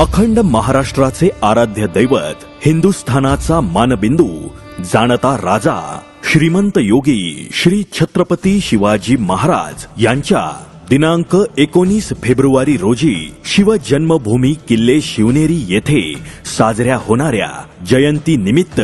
अखंड महाराष्ट्राचे आराध्य दैवत हिंदुस्थानाचा मानबिंदू जाणता राजा श्रीमंत योगी श्री छत्रपती शिवाजी महाराज यांच्या दिनांक एकोणीस फेब्रुवारी रोजी शिवजन्मभूमी किल्ले शिवनेरी येथे साजऱ्या होणाऱ्या जयंती निमित्त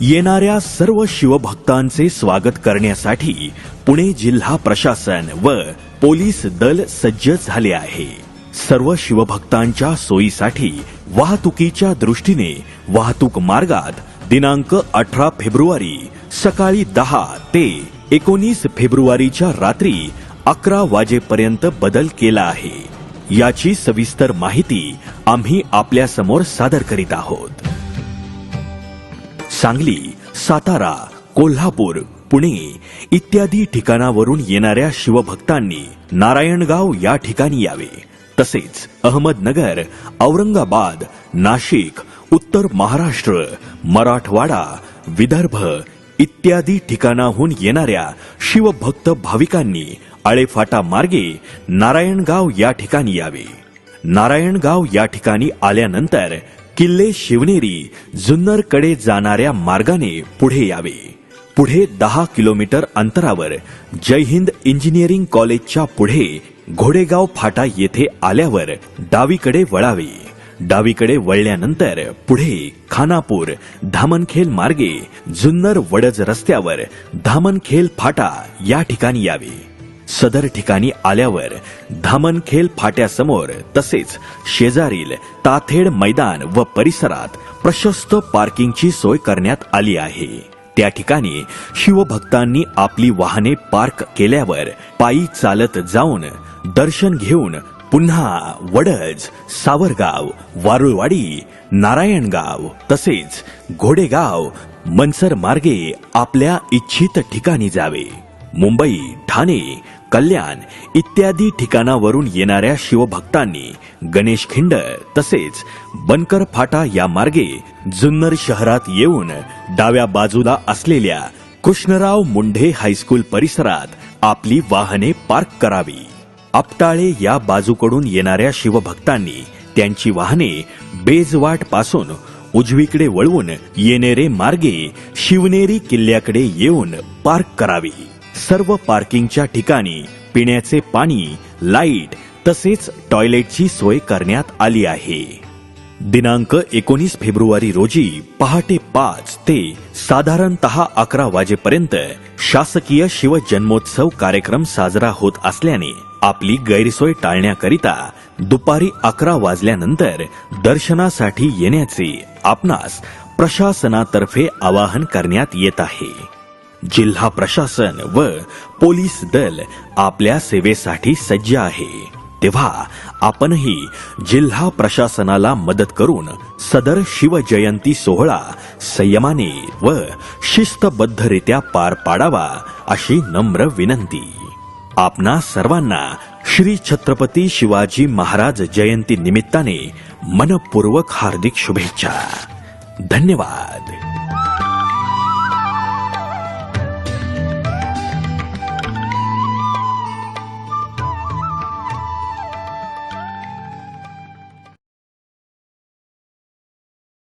येणाऱ्या सर्व शिवभक्तांचे स्वागत करण्यासाठी पुणे जिल्हा प्रशासन व पोलीस दल सज्ज झाले आहे. सर्व शिवभक्तांच्या सोयीसाठी वाहतुकीच्या दृष्टीने वाहतूक मार्गात दिनांक अठरा फेब्रुवारी सकाळी दहा ते एकोणीस फेब्रुवारीच्या रात्री अकरा वाजेपर्यंत बदल केला आहे. याची सविस्तर माहिती आम्ही आपल्यासमोर सादर करीत आहोत. सांगली सातारा कोल्हापूर पुणे इत्यादी ठिकाणावरून येणाऱ्या शिवभक्तांनी नारायणगाव या ठिकाणी यावे. तसेच अहमदनगर औरंगाबाद नाशिक उत्तर महाराष्ट्र मराठवाडा विदर्भ इत्यादी ठिकाणाहून येणाऱ्या शिवभक्त भाविकांनी आळेफाटा मार्गे नारायणगाव या ठिकाणी यावे. नारायणगाव या ठिकाणी आल्यानंतर किल्ले शिवनेरी जुन्नरकडे जाणाऱ्या मार्गाने पुढे यावे. पुढे दहा किलोमीटर अंतरावर जय हिंद इंजिनिअरिंग कॉलेजच्या पुढे घोडेगाव फाटा येथे आल्यावर डावीकडे वळावे. डावीकडे वळल्यानंतर पुढे खानापूर धामनखेल मार्गे जुन्नर वडज रस्त्यावर धामनखेल फाटा या ठिकाणी यावे. सदर ठिकाणी आल्यावर धामनखेल फाट्यासमोर तसेच शेजारील ताथेड मैदान व परिसरात प्रशस्त पार्किंगची सोय करण्यात आली आहे. त्या ठिकाणी शिवभक्तांनी आपली वाहने पार्क केल्यावर पायी चालत जाऊन दर्शन घेऊन पुन्हा वडज सावरगाव वारुळवाडी नारायणगाव तसेच घोडेगाव मनसर मार्गे आपल्या इच्छित ठिकाणी जावे. मुंबई ठाणे कल्याण इत्यादी ठिकाणावरून येणाऱ्या शिवभक्तांनी गणेश खिंड तसेच बनकर फाटा या मार्गे जुन्नर शहरात येऊन डाव्या बाजूला असलेल्या कृष्णराव मुंढे हायस्कूल परिसरात आपली वाहने पार्क करावी. आपटाळे या बाजूकडून येणाऱ्या शिवभक्तांनी त्यांची वाहने बेजवाटपासून उजवीकडे वळवून येणेरे मार्गे शिवनेरी किल्ल्याकडे येऊन पार्क करावी. सर्व पार्किंगच्या ठिकाणी पिण्याचे पाणी लाइट तसेच टॉयलेटची सोय करण्यात आली आहे. दिनांक एकोणीस फेब्रुवारी रोजी पहाटे पाच ते साधारणतः अकरा वाजेपर्यंत शासकीय शिवजन्मोत्सव कार्यक्रम साजरा होत असल्याने आपली गैरसोय टाळण्याकरिता दुपारी अकरा वाजल्यानंतर दर्शनासाठी येण्याचे आपणास प्रशासनातर्फे आवाहन करण्यात येत आहे. जिल्हा प्रशासन व पोलीस दल आपल्या सेवेसाठी सज्ज आहे. तेव्हा आपणही जिल्हा प्रशासनाला मदत करून सदर शिवजयंती सोहळा संयमाने व शिस्तबद्धरित्या पार पाडावा अशी नम्र विनंती. आपणा सर्वांना श्री छत्रपती शिवाजी महाराज जयंती निमित्ताने मनपूर्वक हार्दिक शुभेच्छा. धन्यवाद.